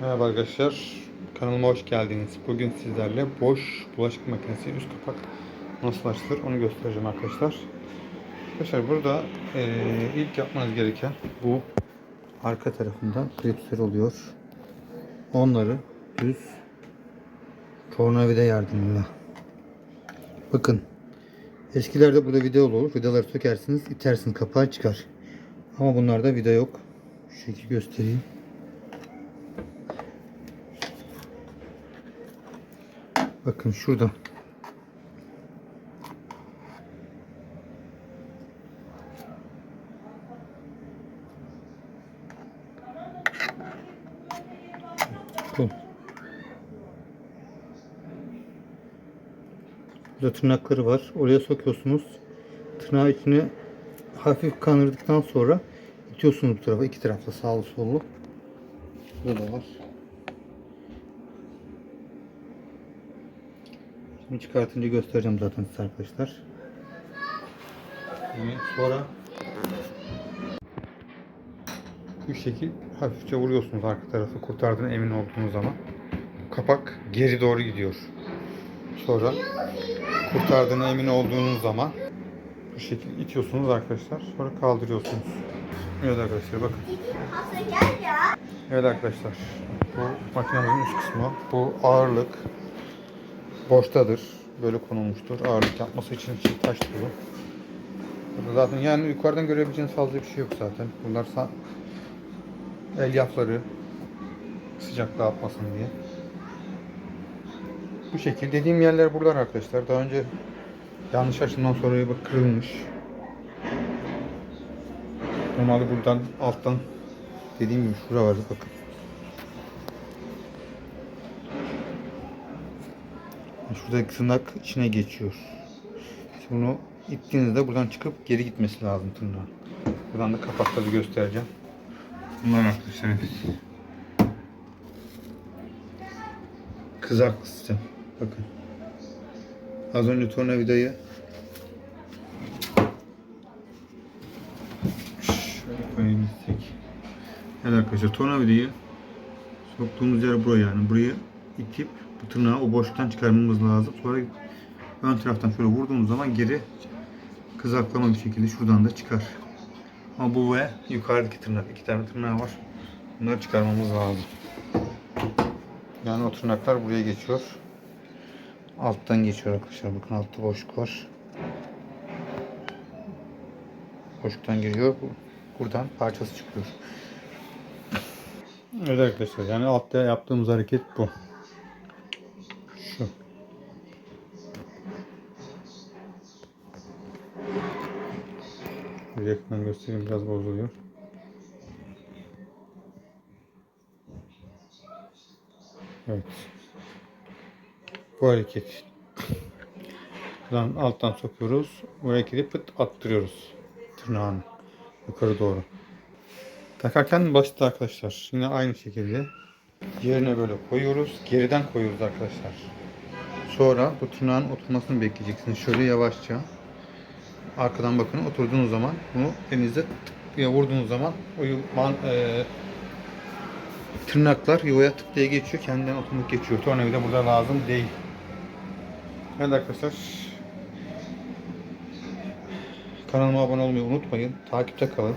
Merhaba arkadaşlar. Kanalıma hoş geldiniz. Bugün sizlerle boş bulaşık makinesi üst kapak nasıl açılır onu göstereceğim arkadaşlar. Arkadaşlar burada eee, ilk yapmanız gereken bu arka tarafında klipsler oluyor. Onları düz tornavida yardımıyla. Bakın eskilerde burada vida olur. Vidaları sökersiniz, itersiniz, kapağı çıkar. Ama bunlarda vida yok. Şu şekilde göstereyim. Bakın şurada. Bu. Burada tırnakları var. Oraya sokuyorsunuz. Tırnağı içine hafif kandırdıktan sonra itiyorsunuz bu tarafa. iki tarafta sağlı sollu. Burada da var. Şimdi çıkartınca göstereceğim zaten size arkadaşlar. Evet, sonra bu şekil hafifçe vuruyorsunuz arka tarafı kurtardığına emin olduğunuz zaman. Kapak geri doğru gidiyor. Sonra kurtardığına emin olduğunuz zaman bu şekil itiyorsunuz arkadaşlar. Sonra kaldırıyorsunuz. Evet arkadaşlar bakın. Evet arkadaşlar. Bu makinemizin üst kısmı. Bu ağırlık boştadır. Böyle konulmuştur. Ağırlık yapması için çift taş bu. Burada zaten yani yukarıdan görebileceğiniz fazla bir şey yok zaten. Bunlar elyafları sıcaklığı atmasın diye. Bu şekil dediğim yerler buralar arkadaşlar. Daha önce yanlış açımdan sonra bak kırılmış. Normalde buradan alttan dediğim gibi şura var bakın. Şuradaki tırnak içine geçiyor. Şimdi bunu ittiğinizde buradan çıkıp geri gitmesi lazım tırnağın. Buradan da kapakları göstereceğim. Bunlar arkadaşlar. Kızaklı sistem. Bakın. Az önce tornavidayı şöyle koyayım istek. Evet arkadaşlar tornavidayı soktuğumuz yer buraya yani. Burayı itip tırnağı o boşluktan çıkarmamız lazım. Sonra ön taraftan şöyle vurduğumuz zaman geri kızaklama bir şekilde şuradan da çıkar. Ama bu ve yukarıdaki tırnak. iki tane tırnağı var. Bunları çıkarmamız lazım. Yani o tırnaklar buraya geçiyor. Alttan geçiyor arkadaşlar. Bakın altta boşluk var. Boşluktan giriyor. Bu- Buradan parçası çıkıyor. Evet arkadaşlar yani altta yaptığımız hareket bu. Bir yakından göstereyim biraz bozuluyor. Evet. Bu hareket. Buradan alttan sokuyoruz. Bu hareketi pıt attırıyoruz. Tırnağını yukarı doğru. Takarken basit arkadaşlar. Yine aynı şekilde yerine böyle koyuyoruz. Geriden koyuyoruz arkadaşlar. Sonra bu tırnağın oturmasını bekleyeceksiniz. Şöyle yavaşça. Arkadan bakın oturduğunuz zaman bunu elinizde tık diye vurduğunuz zaman o yu- man, e, tırnaklar yuvaya tık diye geçiyor. Kendinden otomatik geçiyor. Tornavida burada lazım değil. Evet arkadaşlar. Kanalıma abone olmayı unutmayın. Takipte kalın.